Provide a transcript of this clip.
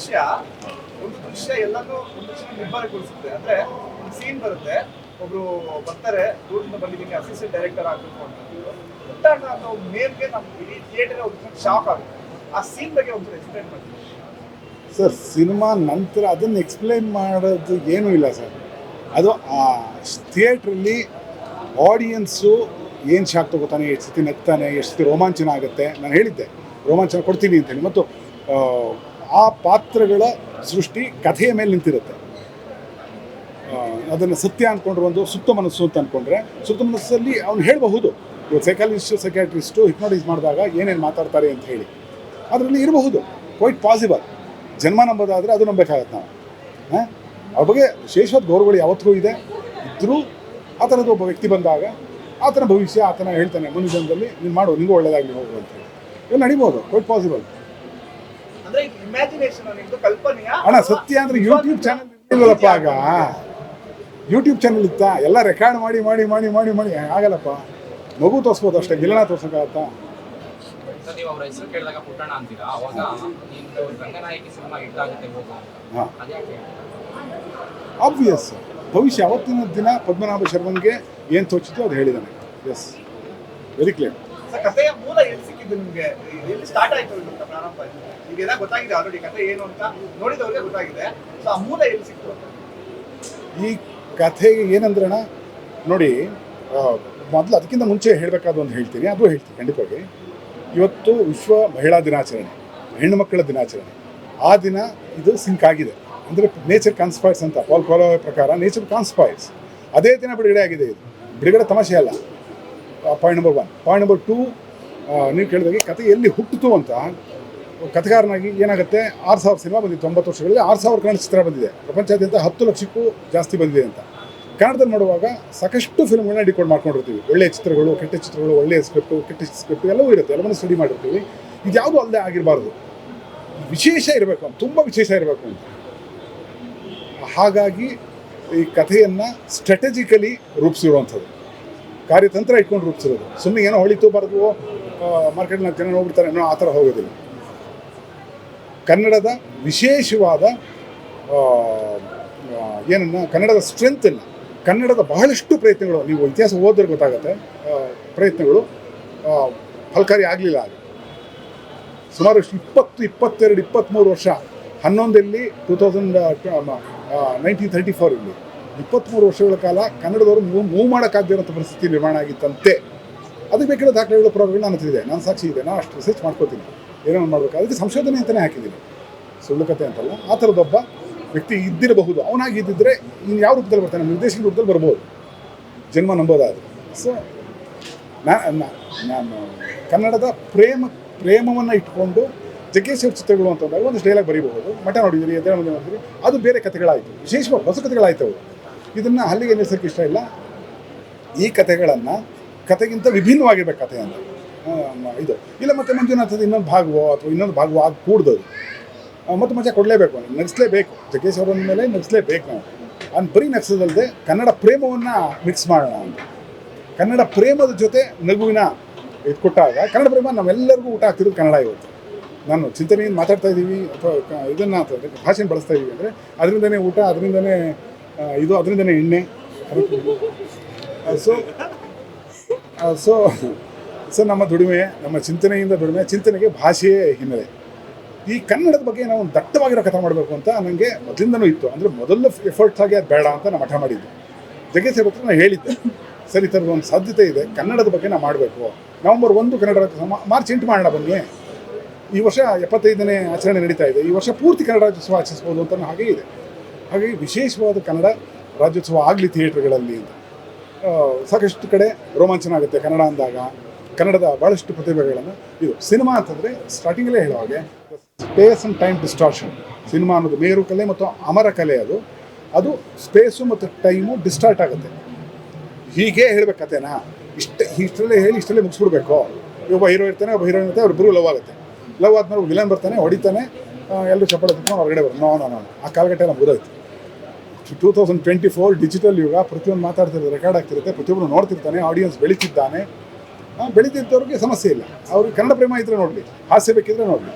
ದೃಶ್ಯ ಒಂದು ದೃಶ್ಯ ಎಲ್ಲಾನು ಒಂದು ದೃಶ್ಯ ನಿರ್ಭರಗೊಳಿಸುತ್ತೆ ಅಂದ್ರೆ ಒಂದು ಸೀನ್ ಬರುತ್ತೆ, ಒಬ್ರು ಬರ್ತಾರೆ, ದೂರದಿಂದ ಬಂದಿದ್ದೀನಿ ಅಸಿಸ್ಟೆಂಟ್ ಡೈರೆಕ್ಟರ್ ಆಗಬೇಕು ಅಂತ ಪುಟ್ಟಣ್ಣ ಅನ್ನೋ ಮೇಲ್ಗೆ ನಮ್ಮ ಇಡೀ ಥಿಯೇಟರ್ ಒಂದು ಶಾಕ್ ಆಗುತ್ತೆ. ಆ ಸೀನ್ ಬಗ್ಗೆ ಒಂದು ಎಕ್ಸ್ಪ್ಲೇನ್ ಮಾಡ್ತೀನಿ. ಸರ್, ಸಿನಿಮಾ ನಂತರ ಅದನ್ನು ಎಕ್ಸ್ಪ್ಲೈನ್ ಮಾಡೋದು ಏನೂ ಇಲ್ಲ ಸರ್. ಅದು ಆ ಥಿಯೇಟ್ರಲ್ಲಿ ಆಡಿಯನ್ಸು ಏನು ಶಾಕ್ ತಗೋತಾನೆ, ಎಷ್ಟು ಸತಿ ನಗ್ತಾನೆ, ಎಷ್ಟು ಸತಿ ರೋಮಾಂಚನ ಆಗುತ್ತೆ, ನಾನು ಹೇಳಿದ್ದೆ. ರೋಮಾಂಚನ ಕೊಡ್ತೀನಿ ಅಂತೇಳಿ ಮತ್ತು ಆ, ಪಾತ್ರಗಳ ಸೃಷ್ಟಿ ಕಥೆಯ ಮೇಲೆ ನಿಂತಿರುತ್ತೆ. ಅದನ್ನು ಸತ್ಯ ಅಂದ್ಕೊಂಡ್ರೆ ಒಂದು ಸುತ್ತ ಮನಸ್ಸು ಅಂತ ಅಂದ್ಕೊಂಡ್ರೆ ಸುತ್ತ ಮನಸ್ಸಲ್ಲಿ ಅವ್ನು ಹೇಳಬಹುದು. ಸೈಕಾಲಜಿಸ್ಟು ಸೈಕ್ಯಾಟ್ರಿಸ್ಟು ಹಿಪ್ನೋಟೈಸ್ ಮಾಡಿದಾಗ ಏನೇನು ಮಾತಾಡ್ತಾರೆ ಅಂತ ಹೇಳಿ. ಅದರಲ್ಲಿ ಇರಬಹುದು. ಕ್ವೈಟ್ ಪಾಸಿಬಲ್ ಜನ್ಮ ನಂಬೋದಾದರೆ ಅದು ನಂಬೇಕಾಗತ್ತೆ ನಾವು. ಹಾಂ? ಅವ್ರ ಬಗ್ಗೆ ವಿಶೇಷವಾದ ಗೌರವಗಳು ಯಾವತ್ತಿಗೂ ಇದೆ. ಇದ್ದರೂ ಆ ಥರದ್ದು ಒಬ್ಬ ವ್ಯಕ್ತಿ ಬಂದಾಗ ಆತನ ಭವಿಷ್ಯ ಆತನ ಹೇಳ್ತಾನೆ ಮುಂದಿನ ಜನ್ಮದಲ್ಲಿ ನೀನು ಮಾಡು ನಿಂಗೂ ಒಳ್ಳೇದಾಗಲಿ ಹೋಗು ಅಂತ ಹೇಳಿ. ಇದು ನಡಿಬೋದು ಕ್ವೈಟ್ ಪಾಸಿಬಲ್ ಅಂದ್ರೆ ಇಮ್ಯಾಜಿನೇಷನ್ ನಿಮ್ದು ಕಲ್ಪನೆಯ? ಅಣ್ಣ ಸತ್ಯ ಅಂದರೆ ಯೂಟ್ಯೂಬ್ ಚಾನಲ್ ಇರಲಿಲ್ಲಪ್ಪ ಆಗ. ಯೂಟ್ಯೂಬ್ ಚಾನಲ್ ಇತ್ತಾ? ಎಲ್ಲ ರೆಕಾರ್ಡ್ ಮಾಡಿ ಮಾಡಿ ಮಾಡಿ ಮಾಡಿ ಮಾಡಿ. ಆಗಲ್ಲಪ್ಪ. ಮಗು ತೋರಿಸ್ಬೋದು ಅಷ್ಟೇ ಗಿಲನ ತೋರ್ಸಕ್ಕಾಗತ್ತಾ? ನೀವು ಅವ್ರ ಹೆಸರು ಕೇಳಿದಾಗ ಪುಟ್ಟಣ ಅಂತೀರಾ? ಅವಾಗ ನಿಮ್ದು ರಂಗನಾಯಕಿ ಸಿನಿಮಾ ಹಿಟ್ ಆಗುತ್ತೆ ಹೋಗು ಅಂತ. ಹಾಂ. ಅದ್ಯಾಕೆ ಆಬ್ವಿಯಸ್ ಭವಿಷ್ಯ ಅವತ್ತಿನ ದಿನ ಪದ್ಮನಾಭ ಶರ್ಮನ್ಗೆ ಏನು ತೋಚಿತ್ತು ಅದು ಹೇಳಿದ್ದಾನೆ. ಎಸ್ ವೆರಿ ಕ್ಲಿಯರ್ ಕಥೆಯ ಮೂಲ ಎಲ್ಲಿ ಸಿಕ್ಕಿದ್ದು ನಿಮ್ಗೆ? ಎಲ್ಲಿ ಸ್ಟಾರ್ಟ್ ಆಯ್ತು ಅಂತ ಪ್ರಾರಂಭ ಆಯ್ತು? ಈಗ ಎಲ್ಲ ಗೊತ್ತಾಗಿದೆ ಆಲ್ರೆಡಿ ಕಥೆ ಏನು ಅಂತ ನೋಡಿದವ್ರಿಗೆ ಗೊತ್ತಾಗಿದೆ. ಸೊ ಆ ಮೂಲ ಎಲ್ಲಿ ಸಿಕ್ತು ಈ ಕಥೆಗೆ ಏನಂದ್ರಣ ನೋಡಿ ಮೊದಲು ಅದಕ್ಕಿಂತ ಮುಂಚೆ ಹೇಳಬೇಕಾದ ಒಂದು ಹೇಳ್ತೀನಿ. ಅದು ಹೇಳ್ತೀನಿ, ಖಂಡಿತವಾಗಿ. ಇವತ್ತು ವಿಶ್ವ ಮಹಿಳಾ ದಿನಾಚರಣೆ, ಹೆಣ್ಣು ಮಕ್ಕಳ ದಿನಾಚರಣೆ. ಆ ದಿನ ಇದು ಸಿಂಕ್ ಆಗಿದೆ. ಅಂದರೆ ನೇಚರ್ ಕಾನ್ಸ್ಪೈರ್ಸ್ ಅಂತ ಪಾಲ್ ಕೋಲೋ ಪ್ರಕಾರ ನೇಚರ್ ಕಾನ್ಸ್ಪೈರ್ಸ್ ಅದೇ ದಿನ ಬಿಡುಗಡೆ ಆಗಿದೆ ಇದು. ಬಿಡುಗಡೆ ತಮಾಷೆ ಅಲ್ಲ. Point number one point number two ನೀವು ಕೇಳಿದಾಗೆ ಕತೆ ಎಲ್ಲಿ ಹುಟ್ಟಿತು ಅಂತ ಕಥೆಗಾರನಾಗಿ ಏನಾಗುತ್ತೆ? ಆರು ಸಾವಿರ ಸಿನಿಮಾ ಬಂದಿದೆ ತೊಂಬತ್ತು ವರ್ಷಗಳಲ್ಲಿ. ಆರು ಸಾವಿರ ಕನ್ನಡ ಚಿತ್ರ ಬಂದಿದೆ. ಪ್ರಪಂಚಾದ್ಯಂತ ಹತ್ತು ಲಕ್ಷಕ್ಕೂ ಜಾಸ್ತಿ ಬಂದಿದೆ ಅಂತ. ಕನ್ನಡದಲ್ಲಿ ನೋಡುವಾಗ ಸಾಕಷ್ಟು ಫಿಲ್ಮ್ಗಳನ್ನ ಡಿಕೋಡ್ ಮಾಡ್ಕೊಂಡಿರ್ತೀವಿ. ಒಳ್ಳೆಯ ಚಿತ್ರಗಳು, ಕೆಟ್ಟ ಚಿತ್ರಗಳು ಒಳ್ಳೆಯ ಸ್ಕ್ರಿಪ್ಟು ಕೆಟ್ಟ ಸ್ಕ್ರಿಪ್ಟು ಎಲ್ಲವೂ ಇರುತ್ತೆ. ಎಲ್ಲವನ್ನೂ ಸ್ಟಡಿ ಮಾಡಿರ್ತೀವಿ. ಇದು ಯಾವುದೂ ಅಲ್ಲದೆ ಆಗಿರಬಾರ್ದು. ವಿಶೇಷ ಇರಬೇಕು ಅಂತ, ತುಂಬ ವಿಶೇಷ ಇರಬೇಕು ಅಂತ. ಹಾಗಾಗಿ ಈ ಕಥೆಯನ್ನು ಸ್ಟ್ರಾಟಜಿಕಲಿ ರೂಪಿಸಿರುವಂಥದ್ದು. ಕಾರ್ಯತಂತ್ರ ಇಟ್ಕೊಂಡು ರೂಪಿಸಿರೋದು. ಸುಮ್ಮನೆ ಏನೋ ಹೊಳಿತು ಬರೆದು ಮಾರ್ಕೆಟ್ನಾಗ ಜನ ಹೋಗ್ಬಿಡ್ತಾರೆ ಅನ್ನೋ ಆ ಥರ ಹೋಗೋದಿಲ್ಲ. ಕನ್ನಡದ ವಿಶೇಷವಾದ ಏನನ್ನ, ಕನ್ನಡದ ಸ್ಟ್ರೆಂತ್ ಇಲ್ಲ ಕನ್ನಡದ ಬಹಳಷ್ಟು ಪ್ರಯತ್ನಗಳು, ನೀವು ಇತಿಹಾಸ ಓದಿದ್ರೆ ಗೊತ್ತಾಗುತ್ತೆ ಪ್ರಯತ್ನಗಳು ಫಲಕಾರಿ ಆಗಲಿಲ್ಲ ಅದು. ಸುಮಾರು ಇಪ್ಪತ್ತು, ಇಪ್ಪತ್ತೆರಡು ಇಪ್ಪತ್ತ್ಮೂರು ವರ್ಷ, ಹನ್ನೊಂದಲ್ಲಿ ಟೂ ತೌಸಂಡ್ ನೈನ್ಟೀನ್ ತರ್ಟಿ ಫೋರಲ್ಲಿ ಇಪ್ಪತ್ತ್ಮೂರು ವರ್ಷಗಳ ಕಾಲ ಕನ್ನಡದವರು ಮೂವ್ ಮೂವ್ ಮಾಡೋಕ್ಕಾಗದಿರೋಂಥ ಪರಿಸ್ಥಿತಿ ನಿರ್ಮಾಣ ಆಗಿತ್ತಂತೆ. ಅದಕ್ಕೆ ಬೇಕಿರೋ ದಾಖಲೆಗಳ, ಪುರಾವೆಗಳು ನಾನು ಹತ್ತಿದೆ ನಾನು ಸಾಕ್ಷಿ ಇದೆ. ನಾನು ಅಷ್ಟು ರಿಸರ್ಚ್ ಮಾಡ್ಕೋತೀನಿ. ಏನೋ ಮಾಡಬೇಕು ಅದಕ್ಕೆ ಸಂಶೋಧನೆ ಅಂತಲೇ ಹಾಕಿದ್ದೀನಿ. ಸುಳ್ಳು ಕತೆ ಅಂತಲ್ಲ. ಆ ಥರದೊಬ್ಬ ವ್ಯಕ್ತಿ ಇದ್ದಿರಬಹುದು. ಅವನಾಗಿ ಇದ್ದಿದ್ರೆ ಇನ್ನು ಯಾವ ರೂಪದಲ್ಲಿ ಬರ್ತಾನೆ? ನಿರ್ದೇಶನ ರೂಪದಲ್ಲಿ ಬರ್ಬೋದು. ಜನ್ಮ ನಂಬೋದಾದ್ರೆ. ಸೊ ನಾನು ಕನ್ನಡದ ಪ್ರೇಮ, ಪ್ರೇಮವನ್ನು ಇಟ್ಕೊಂಡು ಜಗ್ಗೇಶ್ ಅವ್ರ ಚಿತ್ರಗಳು ಅಂತಂದಾಗ ಒಂದು ಬರೀಬಹುದು. ಮಠ ನೋಡಿದಿರಿ ಎದ್ದೇಳ ಮುಂದೆ ನೋಡಿದಿರಿ. ಅದು ಬೇರೆ ಕಥೆಗಳಾಯಿತು. ವಿಶೇಷವಾಗಿ ಹೊಸ ಕಥೆಗಳಾಯ್ತು ಅವು ಇದನ್ನು ಅಲ್ಲಿಗೆ ನಿಲ್ಲಿಸೋಕ್ಕೆ ಇಷ್ಟ ಇಲ್ಲ. ಈ ಕಥೆಗಳನ್ನು, ಕಥೆಗಿಂತ ವಿಭಿನ್ನವಾಗಿರ್ಬೇಕು ಕಥೆ ಅಂತ. ಇದು. ಇಲ್ಲ, ಮತ್ತೆ ಮಂಜುನಾಥದ ಇನ್ನೊಂದು ಭಾಗವೋ ಅಥವಾ ಇನ್ನೊಂದು ಭಾಗವೋ ಆಗಿ ಕೂಡ್ದದು ಮತ್ತು ಮಜಾ ಕೊಡಲೇಬೇಕು ನಗಿಸ್ಲೇಬೇಕು. ಜಗ್ಗೇಶ್ ಅವರ ಮೇಲೆ ನಗಿಸ್ಲೇಬೇಕು ನಾವು ಅವ್ನು ಬರೀ ನಗಿಸೋದಲ್ಲದೆ ಕನ್ನಡ ಪ್ರೇಮವನ್ನು ಮಿಕ್ಸ್ ಮಾಡೋಣ ಅಂತ ಕನ್ನಡ ಪ್ರೇಮದ ಜೊತೆ ನಗುವಿನ ಇದು ಕೊಟ್ಟಾಗ ಕನ್ನಡ ಪ್ರೇಮ ನಾವೆಲ್ಲರಿಗೂ ಊಟ ಆಗ್ತಿರೋದು ಕನ್ನಡ ಇವತ್ತು. ನಾನು ಚಿಂತನೆಯಿಂದ ಮಾತಾಡ್ತಾ ಇದ್ದೀವಿ ಅಥವಾ ಇದನ್ನು ಭಾಷೆನ ಬಳಸ್ತಾ ಇದ್ದೀವಿ ಅಂದರೆ, ಅದರಿಂದನೇ ಊಟ, ಅದರಿಂದನೇ ಇದು ಅದರಿಂದನೇ ಎಣ್ಣೆ. ಸೊ ಸೊ ಸೊ ನಮ್ಮ ದುಡಿಮೆ, ನಮ್ಮ ಚಿಂತನೆಯಿಂದ ದುಡಿಮೆ, ಚಿಂತನೆಗೆ ಭಾಷೆಯೇ ಹಿನ್ನೆಲೆ. ಈ ಕನ್ನಡದ ಬಗ್ಗೆ ನಾವು ದಟ್ಟವಾಗಿರೋ ಕಥೆ ಮಾಡಬೇಕು ಅಂತ ನನಗೆ ಮೊದಲಿಂದನೂ ಇತ್ತು. ಅಂದರೆ ಮೊದಲು ಎಫರ್ಟ್ಸ್ ಆಗಿ ಅದು ಬೇಡ ಅಂತ ನಾನು ಮಠ ಮಾಡಿದ್ದೆ. ಜಗೇಶ್ ಹತ್ರ ನಾನು ಹೇಳಿದ್ದೆ. ಸರಿ ಥರದ ಒಂದು ಸಾಧ್ಯತೆ ಇದೆ. ಕನ್ನಡದ ಬಗ್ಗೆ ನಾವು ಮಾಡಬೇಕು. ನವಂಬರ್ ಒಂದು ಕನ್ನಡ ಮಾರ್ಚ್ ಎಂಟು ಮಾಡೋಣ ಬನ್ನಿ. ಈ ವರ್ಷ ಎಪ್ಪತ್ತೈದನೇ ಆಚರಣೆ ನಡೀತಾ ಇದೆ. ಈ ವರ್ಷ ಪೂರ್ತಿ ಕನ್ನಡ ರಾಜ್ಯೋತ್ಸವ ಆಚರಿಸ್ಬೋದು ಅಂತ ಹಾಗೆ ಇದೆ. ಹಾಗಾಗಿ ವಿಶೇಷವಾದ ಕನ್ನಡ ರಾಜ್ಯೋತ್ಸವ ಆಗಲಿ ಥಿಯೇಟ್ರ್ಗಳಲ್ಲಿ ಅಂತ. ಸಾಕಷ್ಟು ಕಡೆ ರೋಮಾಂಚನ ಆಗುತ್ತೆ ಕನ್ನಡ ಅಂದಾಗ. ಕನ್ನಡದ ಭಾಳಷ್ಟು ಪ್ರತಿಭೆಗಳನ್ನು ಇದು ಸಿನಿಮಾ ಅಂತಂದರೆ ಸ್ಟಾರ್ಟಿಂಗಲ್ಲೇ ಹೇಳೋ ಹಾಗೆ. Space and time distortion cinema ಅನ್ನೋದು ಮೇರು ಕಲೆ ಮತ್ತು ಅಮರ ಕಲೆ ಅದು. ಅದು ಸ್ಪೇಸು ಮತ್ತು ಟೈಮು ಡಿಸ್ಟಾರ್ಟ್ ಆಗುತ್ತೆ. ಹೀಗೆ ಹೇಳಬೇಕು ಕತೆನಾ ಇಷ್ಟ, ಇಷ್ಟರಲ್ಲೇ ಹೇಳಿ ಇಷ್ಟರಲ್ಲೇ ಮುಗಿಸ್ಬಿಡ್ಬೇಕು. ಒಬ್ಬ ಹೀರೋ ಇರ್ತಾನೆ, ಒಬ್ಬ ಹೀರೋಯಿನ್ ಇರ್ತಾನೆ ಅವ್ರಿಬ್ಬರು ಲವ್ ಆಗುತ್ತೆ. ಲವ್ ಆದ್ಮೇಲೆ ವಿಲನ್ ಬರ್ತಾನೆ, ಹೊಡಿತಾನೆ ಎಲ್ಲರೂ ಚಪ್ಪಳ ತಿಳ್ಕೊಂಡು ಹೊರಗಡೆ ಬರೋ ನೋ ನೋ ಆ ಕಾಲಘಟ್ಟ ನಮ್ಗೆ ಗೊತ್ತಾಯ್ತು two thousand twenty four digital ಯುಗ ಪ್ರತಿಯೊಂದು ಮಾತಾಡ್ತಿರೋದು ರೆಕಾರ್ಡ್ ಆಗ್ತಿರುತ್ತೆ. ಪ್ರತಿಯೊಬ್ಬರು ನೋಡ್ತಿರ್ತಾನೆ ಆಡಿಯನ್ಸ್ ಬೆಳೀತಿದ್ದಾನೆ. ಬೆಳೀತಿದ್ದವ್ರಿಗೆ ಸಮಸ್ಯೆ ಇಲ್ಲ. ಅವ್ರಿಗೆ ಕನ್ನಡ ಪ್ರೇಮ ಇದ್ರೆ ನೋಡಲಿ, ಹಾಸ್ಯ ಬೇಕಿದ್ರೆ ನೋಡಲಿ.